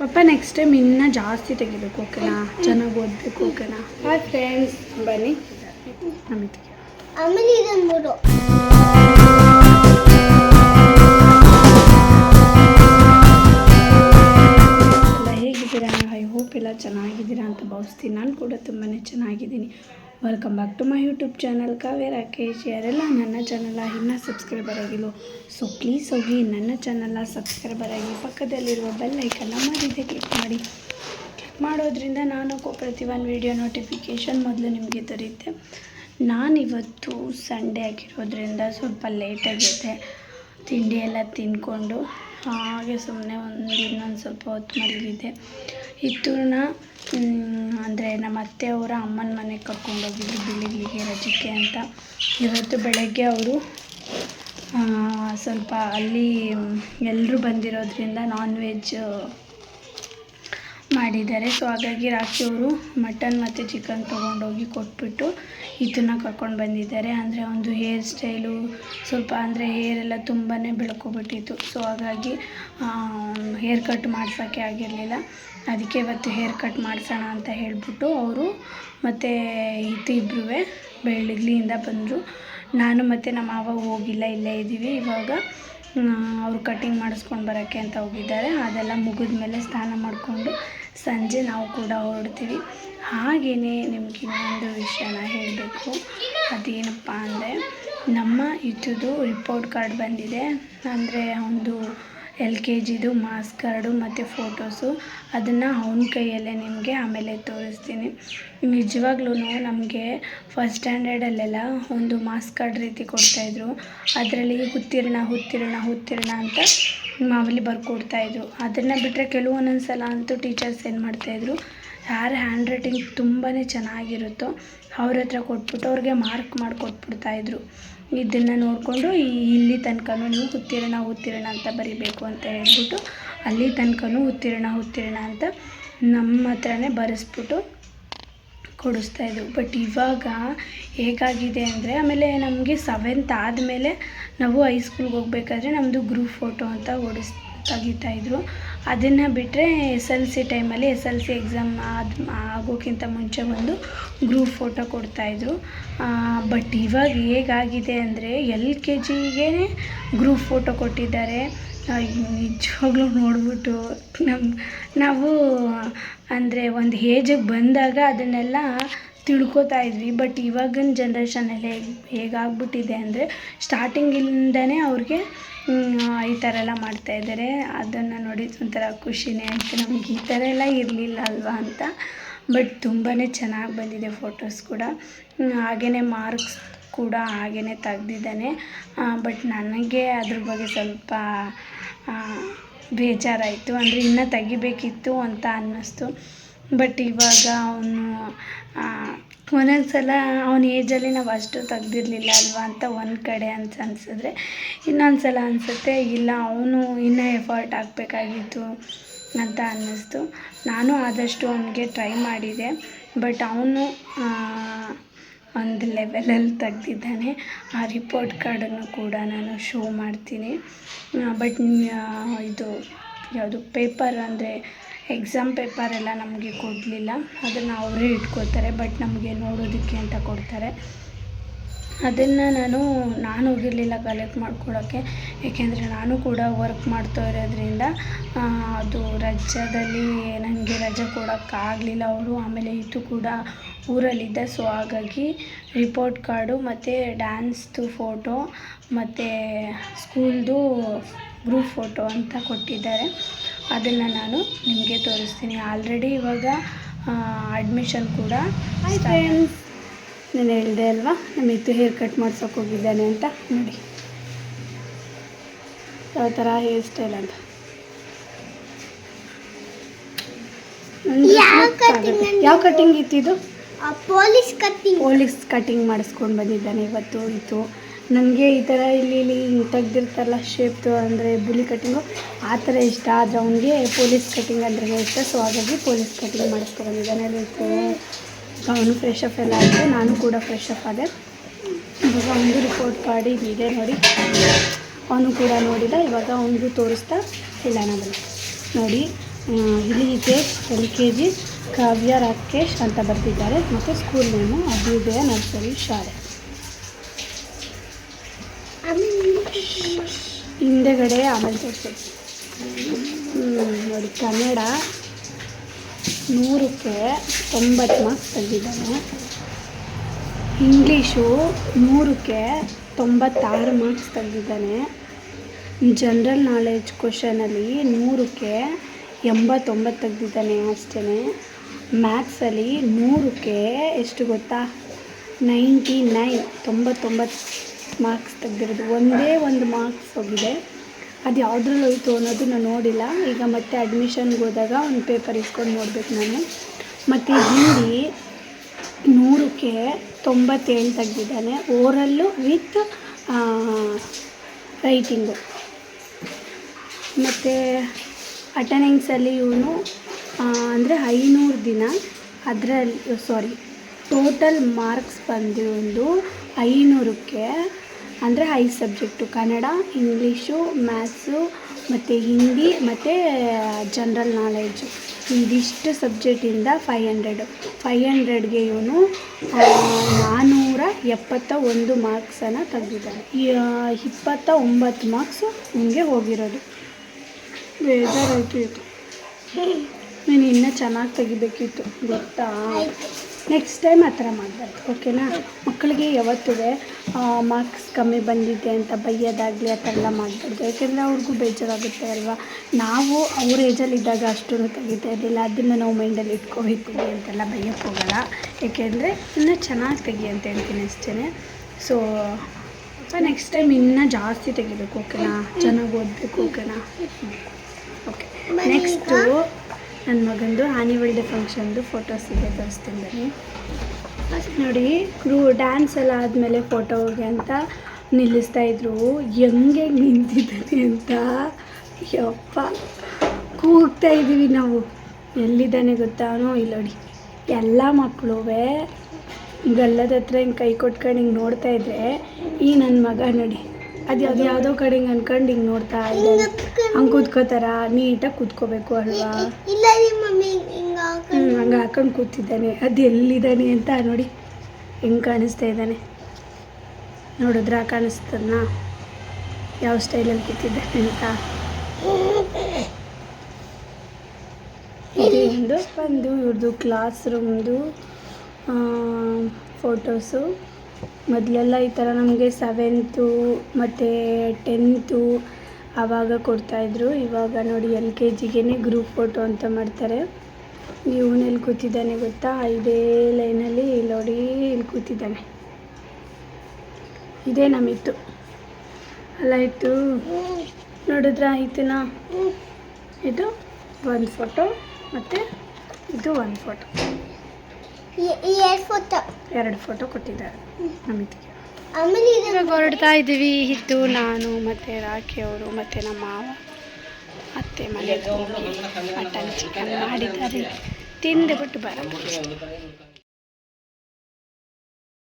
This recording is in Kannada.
ಪಪ್ಪ ನೆಕ್ಸ್ಟ್ ಟೈಮ್ ಇನ್ನೂ ಜಾಸ್ತಿ ತೆಗಿಬೇಕು ಓಕೆನಾ ಚೆನ್ನಾಗಿ ಓದಬೇಕು ಓಕೆನಾ ಹಾಯ್ ಫ್ರೆಂಡ್ಸ್ ಬನ್ನಿ. ಆಮೇಲೆ ಇದೊಂದು ಹೇಗಿದ್ದೀರಾ? ಐ ಹೋಪ್ ಎಲ್ಲ ಚೆನ್ನಾಗಿದ್ದೀರಾ ಅಂತ ಭಾವಿಸ್ತೀನಿ. ನಾನು ಕೂಡ ತುಂಬಾ ಚೆನ್ನಾಗಿದ್ದೀನಿ. Welcome back to my YouTube channel Kavya Rakesh ಯಾರೆಲ್ಲ ನನ್ನ ಚಾನಲ್ ಇನ್ನೂ ಸಬ್ಸ್ಕ್ರೈಬರ್ ಆಗಿಲ್ಲ ಸೊ ಪ್ಲೀಸ್ ಹೋಗಿ ನನ್ನ ಚಾನಲ್ನ ಸಬ್ಸ್ಕ್ರೈಬರ್ ಆಗಿ ಪಕ್ಕದಲ್ಲಿರುವ ಬೆಲ್ ಐಕನ್ನ ಮಾಡಿದೆ ಕ್ಲಿಕ್ ಮಾಡಿ. ಕ್ಲಿಕ್ ಮಾಡೋದ್ರಿಂದ ನಾನು ಪ್ರತಿ ಒಂದು ವೀಡಿಯೋ ನೋಟಿಫಿಕೇಷನ್ ಮೊದಲು ನಿಮಗೆ ದೊರೆಯುತ್ತೆ. ನಾನಿವತ್ತು ಸಂಡೇ ಆಗಿರೋದ್ರಿಂದ ಸ್ವಲ್ಪ ಲೇಟಾಗಿದ್ದೆ ತಿಂಡಿ ಎಲ್ಲ ತಿಂದ್ಕೊಂಡು ಹಾಗೆ ಸುಮ್ಮನೆ ಒಂದು ಇನ್ನೊಂದು ಸ್ವಲ್ಪ ಹೊತ್ತು ಮಲಗಿದ್ದೆ. ಇತ್ತೂರ್ನ ಅಂದರೆ ನಮ್ಮ ಅತ್ತೆಯವರ ಅಮ್ಮನ ಮನೆಗೆ ಕರ್ಕೊಂಡೋಗಿದ್ರು ಬೆಳಿಗ್ಗೆ ರಜಕ್ಕೆ ಅಂತ. ಇವತ್ತು ಬೆಳಗ್ಗೆ ಅವರು ಸ್ವಲ್ಪ ಅಲ್ಲಿ ಎಲ್ಲರೂ ಬಂದಿರೋದ್ರಿಂದ ನಾನ್ ವೆಜ್ ಮಾಡಿದ್ದಾರೆ. ಸೊ ಹಾಗಾಗಿ ರಾಖಿ ಅವರು ಮಟನ್ ಮತ್ತು ಚಿಕನ್ ತೊಗೊಂಡೋಗಿ ಕೊಟ್ಬಿಟ್ಟು ಇದನ್ನು ಕರ್ಕೊಂಡು ಬಂದಿದ್ದಾರೆ. ಅಂದರೆ ಒಂದು ಹೇರ್ ಸ್ಟೈಲು ಸ್ವಲ್ಪ ಅಂದರೆ ಹೇರ್ ಎಲ್ಲ ತುಂಬಾ ಬೆಳ್ಕೊಬಿಟ್ಟಿತ್ತು. ಸೊ ಹಾಗಾಗಿ ಹೇರ್ ಕಟ್ ಮಾಡ್ಸೋಕ್ಕೆ ಆಗಿರಲಿಲ್ಲ. ಅದಕ್ಕೆ ಇವತ್ತು ಹೇರ್ ಕಟ್ ಮಾಡಿಸೋಣ ಅಂತ ಹೇಳಿಬಿಟ್ಟು ಅವರು ಮತ್ತು ಇದು ಇಬ್ಬರೂ ಬೆಳಗ್ಲಿಯಿಂದ ಬಂದರು. ನಾನು ಮತ್ತು ನಮ್ಮ ಮಾವ ಹೋಗಿಲ್ಲ, ಇಲ್ಲೇ ಇದ್ದೀವಿ. ಇವಾಗ ಅವರು ಕಟಿಂಗ್ ಮಾಡಿಸ್ಕೊಂಡು ಬರೋಕ್ಕೆ ಅಂತ ಹೋಗಿದ್ದಾರೆ. ಅದೆಲ್ಲ ಮುಗಿದ ಮೇಲೆ ಸ್ನಾನ ಮಾಡಿಕೊಂಡು ಸಂಜೆ ನಾವು ಕೂಡ ಹೊರಡ್ತೀವಿ. ಹಾಗೆಯೇ ನಿಮ್ಗೆ ಇನ್ನೊಂದು ವಿಷಯನ ಹೇಳಬೇಕು. ಅದೇನಪ್ಪ ಅಂದರೆ, ನಮ್ಮ ಇದ್ದದ್ದು ರಿಪೋರ್ಟ್ ಕಾರ್ಡ್ ಬಂದಿದೆ. ಅಂದರೆ ಒಂದು ಎಲ್ ಕೆ ಜಿದು ಮಾಸ್ ಕಾರ್ಡು ಮತ್ತು ಫೋಟೋಸು. ಅದನ್ನು ಅವನ ಕೈಯಲ್ಲೇ ನಿಮಗೆ ಆಮೇಲೆ ತೋರಿಸ್ತೀನಿ. ನಿಜವಾಗ್ಲೂ ನಮಗೆ ಫಸ್ಟ್ ಸ್ಟ್ಯಾಂಡರ್ಡಲ್ಲೆಲ್ಲ ಒಂದು ಮಾಸ್ ಕಾರ್ಡ್ ರೀತಿ ಕೊಡ್ತಾಯಿದ್ರು ಅದರಲ್ಲಿ ಉತ್ತೀರ್ಣ ಉತ್ತೀರ್ಣ ಉತ್ತೀರ್ಣ ಅಂತ ಮಾಮೂಲಿ ಬರ್ಕೊಡ್ತಾಯಿದ್ರು ಅದನ್ನು ಬಿಟ್ಟರೆ ಕೆಲವೊಂದೊಂದು ಸಲ ಅಂತೂ ಟೀಚರ್ಸ್ ಏನು ಮಾಡ್ತಾಯಿದ್ರು ಯಾರ ಹ್ಯಾಂಡ್ ರೈಟಿಂಗ್ ತುಂಬಾ ಚೆನ್ನಾಗಿರುತ್ತೋ ಅವ್ರ ಹತ್ರ ಕೊಟ್ಬಿಟ್ಟು ಅವ್ರಿಗೆ ಮಾರ್ಕ್ ಮಾಡಿ ಕೊಟ್ಬಿಡ್ತಾಯಿದ್ರು ಇದನ್ನು ನೋಡಿಕೊಂಡು ಇಲ್ಲಿ ತನಕನೂ ನೀವು ಉತ್ತೀರ್ಣ ಉತ್ತೀರ್ಣ ಅಂತ ಬರಿಬೇಕು ಅಂತ ಹೇಳ್ಬಿಟ್ಟು ಅಲ್ಲಿ ತನಕನೂ ಉತ್ತೀರ್ಣ ಉತ್ತೀರ್ಣ ಅಂತ ನಮ್ಮ ಹತ್ರನೇ ಬರೆಸ್ಬಿಟ್ಟು ಕೊಡಿಸ್ತಾಯಿದ್ರು ಬಟ್ ಇವಾಗ ಹೇಗಾಗಿದೆ ಅಂದರೆ ಆಮೇಲೆ ನಮಗೆ ಸೆವೆಂತ್ ಆದಮೇಲೆ ನಾವು ಹೈಸ್ಕೂಲ್ಗೆ ಹೋಗ್ಬೇಕಾದ್ರೆ ನಮ್ಮದು ಗ್ರೂಪ್ ಫೋಟೋ ಅಂತ ಓಡಿಸ್ ತೆಗಿತಾಯಿದ್ರು ಅದನ್ನು ಬಿಟ್ಟರೆ ಎಸ್ ಎಲ್ ಸಿ ಟೈಮಲ್ಲಿ ಎಸ್ ಎಲ್ ಸಿ ಎಕ್ಸಾಮ್ ಅದು ಆಗೋಕ್ಕಿಂತ ಮುಂಚೆ ಒಂದು ಗ್ರೂಪ್ ಫೋಟೋ ಕೊಡ್ತಾಯಿದ್ರು ಬಟ್ ಇವಾಗ ಹೇಗಾಗಿದೆ ಅಂದರೆ ಎಲ್ ಕೆ ಜಿಗೆ ಗ್ರೂಪ್ ಫೋಟೋ ಕೊಟ್ಟಿದ್ದಾರೆ. ನಿಜವಾಗ್ಲೂ ನೋಡ್ಬಿಟ್ಟು ನಮ್ಮ ನಾವು ಅಂದರೆ ಒಂದು ಏಜಿಗೆ ಬಂದಾಗ ಅದನ್ನೆಲ್ಲ ತಿಳ್ಕೊತಾ ಇದ್ವಿ ಬಟ್ ಇವಾಗಿನ ಜನ್ರೇಷನಲ್ಲಿ ಹೇಗೆ, ಹೇಗಾಗ್ಬಿಟ್ಟಿದೆ ಅಂದರೆ ಸ್ಟಾರ್ಟಿಂಗಿಂದನೇ ಅವ್ರಿಗೆ ಈ ಥರ ಎಲ್ಲ ಮಾಡ್ತಾಯಿದ್ದಾರೆ ಅದನ್ನು ನೋಡಿ ಒಂಥರ ಖುಷಿನೇ ಆಯಿತು. ನಮ್ಗೆ ಈ ಥರ ಎಲ್ಲ ಇರಲಿಲ್ಲ ಅಲ್ವಾ ಅಂತ. ಬಟ್ ತುಂಬಾ ಚೆನ್ನಾಗಿ ಬಂದಿದೆ ಫೋಟೋಸ್ ಕೂಡ. ಹಾಗೆಯೇ ಮಾರ್ಕ್ಸ್ ಕೂಡ ಹಾಗೆಯೇ ತೆಗ್ದಿದ್ದಾನೆ. ಬಟ್ ನನಗೆ ಅದ್ರ ಬಗ್ಗೆ ಸ್ವಲ್ಪ ಬೇಜಾರಾಯಿತು. ಅಂದರೆ ಇನ್ನೂ ತೆಗಿಬೇಕಿತ್ತು ಅಂತ ಅನ್ನಿಸ್ತು. ಬಟ್ ಇವಾಗ ಅವನು ಒಂದೊಂದು ಸಲ ಅವನ ಏಜಲ್ಲಿ ನಾವು ಅಷ್ಟು ತೆಗ್ದಿರ್ಲಿಲ್ಲ ಅಲ್ವಾ ಅಂತ ಒಂದು ಕಡೆ ಅಂತ ಅನ್ಸಿದ್ರೆ ಇನ್ನೊಂದು ಸಲ ಅನಿಸುತ್ತೆ, ಇಲ್ಲ ಅವನು ಇನ್ನೂ ಎಫರ್ಟ್ ಹಾಕ್ಬೇಕಾಗಿತ್ತು ಅಂತ ಅನ್ನಿಸ್ತು. ನಾನು ಆದಷ್ಟು ಅವನಿಗೆ ಟ್ರೈ ಮಾಡಿದೆ ಬಟ್ ಅವನು ಒಂದು ಲೆವೆಲಲ್ಲಿ ತೆಗ್ದಿದ್ದಾನೆ. ಆ ರಿಪೋರ್ಟ್ ಕಾರ್ಡನ್ನು ಕೂಡ ನಾನು ಶೋ ಮಾಡ್ತೀನಿ. ಬಟ್ ಇದು ಯಾವುದು ಪೇಪರ್ ಅಂದರೆ ಎಕ್ಸಾಮ್ ಪೇಪರ್ ಎಲ್ಲ ನಮಗೆ ಕೊಡಲಿಲ್ಲ. ಅದನ್ನು ಅವರೇ ಇಟ್ಕೋತಾರೆ ಬಟ್ ನಮಗೆ ನೋಡೋದಕ್ಕೆ ಅಂತ ಕೊಡ್ತಾರೆ. ಅದನ್ನು ನಾನು ನಾನು ಹೋಗಿರಲಿಲ್ಲ ಕಲೆಕ್ಟ್ ಮಾಡ್ಕೊಳ್ಳೋಕ್ಕೆ ಏಕೆಂದರೆ ನಾನು ಕೂಡ ವರ್ಕ್ ಮಾಡ್ತಾ ಇರೋದ್ರಿಂದ ಅದು ರಜಾದಲ್ಲಿ ನನಗೆ ರಜೆ ಕೊಡೋಕ್ಕಾಗಲಿಲ್ಲ ಅವರು ಆಮೇಲೆ ಇದು ಕೂಡ ಊರಲ್ಲಿದ್ದೆ ಸೊ ಹಾಗಾಗಿ ರಿಪೋರ್ಟ್ ಕಾರ್ಡು ಮತ್ತು ಡ್ಯಾನ್ಸ್ದು ಫೋಟೋ ಮತ್ತು ಸ್ಕೂಲ್ದು ಗ್ರೂಪ್ ಫೋಟೋ ಅಂತ ಕೊಟ್ಟಿದ್ದಾರೆ. ಅದನ್ನು ನಾನು ನಿಮಗೆ ತೋರಿಸ್ತೀನಿ. ಆಲ್ರೆಡಿ ಇವಾಗ ಅಡ್ಮಿಷನ್ ಕೂಡ ಫ್ರೆಂಡ್ಸ್ ನಾನು ಹೇಳಿದೆ ಅಲ್ವಾ? ನಮ್ಮ ಇತ್ತು ಹೇರ್ ಕಟ್ ಮಾಡ್ಸೋಕೆ ಹೋಗಿದ್ದಾನೆ ಅಂತ. ನೋಡಿ. ಯಾವ ಥರ ಹೇರ್ ಸ್ಟೈಲ್ ಅಂತ. ಯಾವ ಕಟಿಂಗ್ ಇತ್ತು ಇದು? ಕಟ್ಟಿಂಗ್ ಇತ್ತಿದು ಪೊಲೀಸ್ ಕಟಿಂಗ್ ಪೊಲೀಸ್ ಕಟಿಂಗ್ ಮಾಡಿಸ್ಕೊಂಡು ಬಂದಿದ್ದಾನೆ ಇವತ್ತು ಇತ್ತು. ನನಗೆ ಈ ಥರ ಇಲ್ಲಿ ಇಲ್ಲಿ ತೆಗ್ದಿರ್ತಾರಲ್ಲ ಶೇಪ್ದು ಅಂದರೆ ಬುಲಿ ಕಟ್ಟಿಂಗು ಆ ಥರ ಇಷ್ಟ. ಆದರೆ ಅವನಿಗೆ ಪೊಲೀಸ್ ಕಟ್ಟಿಂಗ್ ಅಂದ್ರೆ ಇಷ್ಟ. ಸೊ ಹಾಗಾಗಿ ಪೊಲೀಸ್ ಕಟ್ಟಿಂಗ್ ಮಾಡಿಸ್ಕೊಂಡು ಬಂದಿದ್ದಾನೆ ಅದಕ್ಕೆ ಅವನು ಫ್ರೆಶ್ ಅಪ್ ಎಲ್ಲ ಆಯಿತು. ನಾನು ಕೂಡ ಫ್ರೆಶ್ ಅಪ್ ಆದೆ. ಇವಾಗ ಅವನಿಗೆ ರಿಪೋರ್ಟ್ ಮಾಡಿ ಇದೆ ನೋಡಿ. ಅವನು ಕೂಡ ನೋಡಿದ. ಇವಾಗ ಅವನಿಗೂ ತೋರಿಸ್ತಾ ಇಲ್ಲ ಬನ್ನಿ ನೋಡಿ ಇಲ್ಲಿ ಇದೆ L K G Kavya Rakesh ಅಂತ ಬರ್ತಿದ್ದಾರೆ ಮತ್ತು ಸ್ಕೂಲ್ ನೇಮು ಅಭ್ಯುದಯ ನರ್ಸರಿ ಶಾಲೆ. ಹಿಂದೆಗಡೆ ಆಮೇಲೆ ತೋರಿಸೋದು ನೋಡಿ, ಕನ್ನಡ ನೂರಕ್ಕೆ ತೊಂಬತ್ತು ಮಾರ್ಕ್ಸ್ ತೆಗೆದಿದ್ದಾನೆ. ಇಂಗ್ಲೀಷು ನೂರಕ್ಕೆ ತೊಂಬತ್ತಾರು ಮಾರ್ಕ್ಸ್ ತೆಗೆದಿದ್ದಾನೆ. ಜನ್ರಲ್ ನಾಲೆಜ್ ಕ್ವಶನಲ್ಲಿ ನೂರಕ್ಕೆ ಎಂಬತ್ತೊಂಬತ್ತು ತೆಗೆದಿದ್ದಾನೆ ಅಷ್ಟೇ ಮ್ಯಾಥ್ಸಲ್ಲಿ ನೂರಕ್ಕೆ ಎಷ್ಟು ಗೊತ್ತಾ? ನೈಂಟಿ ನೈನ್ ತೊಂಬತ್ತೊಂಬತ್ತು. ಮಾರ್ಕ್ಸ್ ತೆಗೆದಿರೋದು. ಒಂದೇ ಒಂದು ಮಾರ್ಕ್ಸ್ ಹೋಗಿದೆ. ಅದು ಯಾವುದ್ರಲ್ಲಿ ಹೋಯಿತು ಅನ್ನೋದು ನಾನು ನೋಡಿಲ್ಲ. ಈಗ ಮತ್ತೆ ಅಡ್ಮಿಷನ್ಗೆ ಹೋದಾಗ ಒಂದು ಪೇಪರ್ ಇಸ್ಕೊಂಡು ನೋಡ್ಬೇಕು ನಾನು. ಮತ್ತು ಹಿಂದಿ ನೂರಕ್ಕೆ ತೊಂಬತ್ತೇಳು ತೆಗೆದಿದ್ದಾನೆ. ಓರಲ್ಲು ವಿತ್ ರೈಟಿಂಗು ಮತ್ತು ಅಟೆಂಡೆನ್ಸಲ್ಲಿ ಇವನು ಅಂದರೆ ಐನೂರು ದಿನ ಅದರಲ್ಲಿ ಸಾರಿ ಟೋಟಲ್ ಮಾರ್ಕ್ಸ್ ಬಂದು ಒಂದು ಐನೂರಕ್ಕೆ, ಅಂದರೆ ಐ ಸಬ್ಜೆಕ್ಟು, ಕನ್ನಡ, ಇಂಗ್ಲೀಷು, ಮ್ಯಾಥ್ಸು, ಮತ್ತು ಹಿಂದಿ, ಮತ್ತು ಜನ್ರಲ್ ನಾಲೆಡ್ಜು. ಇದಿಷ್ಟು ಸಬ್ಜೆಕ್ಟಿಂದ ಫೈ ಹಂಡ್ರೆಡು. ಫೈ ಹಂಡ್ರೆಡ್ಗೆ ಇವನು ನಾನ್ನೂರ ಎಪ್ಪತ್ತ ಒಂದು ಮಾರ್ಕ್ಸನ್ನು ತೆಗೆದಿದ್ದಾನೆ. ಇಪ್ಪತ್ತ ಒಂಬತ್ತು ಮಾರ್ಕ್ಸು ನಿಮಗೆ ಹೋಗಿರೋದು. ಬೇಜಾರಾಯಿತು ಇದು. ನೀನು ಇನ್ನೂ ಚೆನ್ನಾಗಿ ತೆಗಿಬೇಕಿತ್ತು. ಗೊತ್ತಾ? ನೆಕ್ಸ್ಟ್ ಟೈಮ್ ಆ ಥರ ಮಾಡಬಾರ್ದು ಓಕೆನಾ ಮಕ್ಕಳಿಗೆ ಯಾವತ್ತೂ ಮಾರ್ಕ್ಸ್ ಕಮ್ಮಿ ಬಂದಿದೆ ಅಂತ ಬೈಯೋದಾಗಲಿ ಆ ಥರ ಎಲ್ಲ ಮಾಡಬಾರ್ದು. ಯಾಕೆಂದರೆ ಅವ್ರಿಗೂ ಬೇಜಾರಾಗುತ್ತೆ ಅಲ್ವಾ? ನಾವು ಅವ್ರ ಏಜಲ್ಲಿ ಇದ್ದಾಗ ಅಷ್ಟೂ ತೆಗಿತಾ ಇರಲಿಲ್ಲ ಅದನ್ನು ನಾವು ಮೈಂಡಲ್ಲಿ ಇಟ್ಕೋಬೇಕು ಅಂತೆಲ್ಲ ಬೈಯೋಕ್ಕೆ ಹೋಗಲ್ಲ. ಏಕೆಂದರೆ ಇನ್ನೂ ಚೆನ್ನಾಗಿ ಅಂತ ಹೇಳ್ತೀನಿ ಅಷ್ಟೇ ಸೊ ನೆಕ್ಸ್ಟ್ ಟೈಮ್ ಇನ್ನೂ ಜಾಸ್ತಿ ತೆಗಿಬೇಕು ಓಕೆನಾ ಚೆನ್ನಾಗಿ ಓದಬೇಕು ಓಕೆನಾ ಓಕೆ ನೆಕ್ಸ್ಟು ನನ್ನ ಮಗಂದು ಆ್ಯನಿವಲ್ ಡೇ ಫಂಕ್ಷನ್ದು ಫೋಟೋಸ್ ಇದೆ, ತೋರಿಸ್ತೀನಿ ಬನ್ನಿ. ನೋಡಿ ಕ್ರೂ ಡ್ಯಾನ್ಸ್ ಎಲ್ಲ ಆದಮೇಲೆ ಫೋಟೋಗೆ ಅಂತ ನಿಲ್ಲಿಸ್ತಾ ಇದ್ರು. ಹೆಂಗೆ ನಿಂತಿದ್ದೀನಿ ಅಂತ? ಯಪ್ಪ, ಕೂಗ್ತಾ ಇದ್ದೀವಿ ನಾವು. ಎಲ್ಲಿದ್ದಾನೆ ಗೊತ್ತಾನೋ ಇಲ್ಲ ನೋಡಿ. ಎಲ್ಲ ಮಕ್ಕಳು ಗಲ್ಲದ ಹತ್ರ ಹಿಂಗೆ ಕೈ ಕೊಟ್ಕೊಂಡು ಹಿಂಗೆ ನೋಡ್ತಾ ಇದ್ರೆ, ಈ ನನ್ನ ಮಗ ನೋಡಿ. ಅದು ಯಾವ್ದು ಯಾವುದೋ ಕಡೆ ಹಿಂಗೆ ಅನ್ಕೊಂಡು ಹಿಂಗೆ ನೋಡ್ತಾ ಇದ್ದಾನೆ ಹಂಗೆ ಕೂತ್ಕೋತಾರ? ನೀಟಾಗಿ ಕೂತ್ಕೋಬೇಕು ಅಲ್ವಾ? ಹ್ಞೂ ಹಂಗೆ ಹಾಕೊಂಡು. ಕೂತಿದ್ದಾನೆ. ಅದು ಎಲ್ಲಿದ್ದಾನೆ ಅಂತ ನೋಡಿ ಹೆಂಗ್ ಕಾಣಿಸ್ತಾ ಇದ್ದಾನೆ. ನೋಡಿದ್ರ ಕಾಣಿಸ್ತದನ್ನ ಯಾವ ಸ್ಟೈಲಲ್ಲಿ ಕೂತಿದ್ದಾನೆ ಅಂತ. ಬಂದು ಇವ್ರದ್ದು ಕ್ಲಾಸ್ ರೂಮ್ದು ಫೋಟೋಸು ಮೊದಲೆಲ್ಲ ಈ ಥರ ನಮಗೆ ಸೆವೆಂತು ಮತ್ತು ಟೆಂತು ಆವಾಗ ಕೊಡ್ತಾಯಿದ್ರು ಇವಾಗ ನೋಡಿ ಎಲ್ ಕೆ ಜಿಗೇ ಗ್ರೂಪ್ ಫೋಟೋ ಅಂತ ಮಾಡ್ತಾರೆ. ಇವನಲ್ಲಿ ಕೂತಿದ್ದಾನೆ ಗೊತ್ತಾ? ಇದೇ ಲೈನಲ್ಲಿ ನೋಡಿ ಇಲ್ಲಿ ಕೂತಿದ್ದಾನೆ. ಇದೇ ನಮ್ಮಿತ್ತು. ಅಲ್ಲ ಇತ್ತು ನೋಡಿದ್ರೆ ಆಯ್ತಿನ ಇದು ಒಂದು ಫೋಟೋ ಮತ್ತು ಇದು ಒಂದು ಫೋಟೋ. ಎರಡು ಫೋಟೋ ಎರಡು ಫೋಟೋ ಕೊಟ್ಟಿದ್ದಾರೆ ನಮಿತಿಗೆ. ಆಮೇಲೆ ಹೊರಡ್ತಾ ಇದ್ದೀವಿ. ಇದ್ದು ನಾನು ಮತ್ತು ರಾಖಿ ಅವರು ಮತ್ತು ನಮ್ಮ ಮಾವ ಅತ್ತೆ ಹೋಗಿ ಮಟನ್ ಚಿಕನ್ ಮಾಡಿದ್ದಾರೆ. ತಿಂದು ಬಿಟ್ಟು ಬರೋದು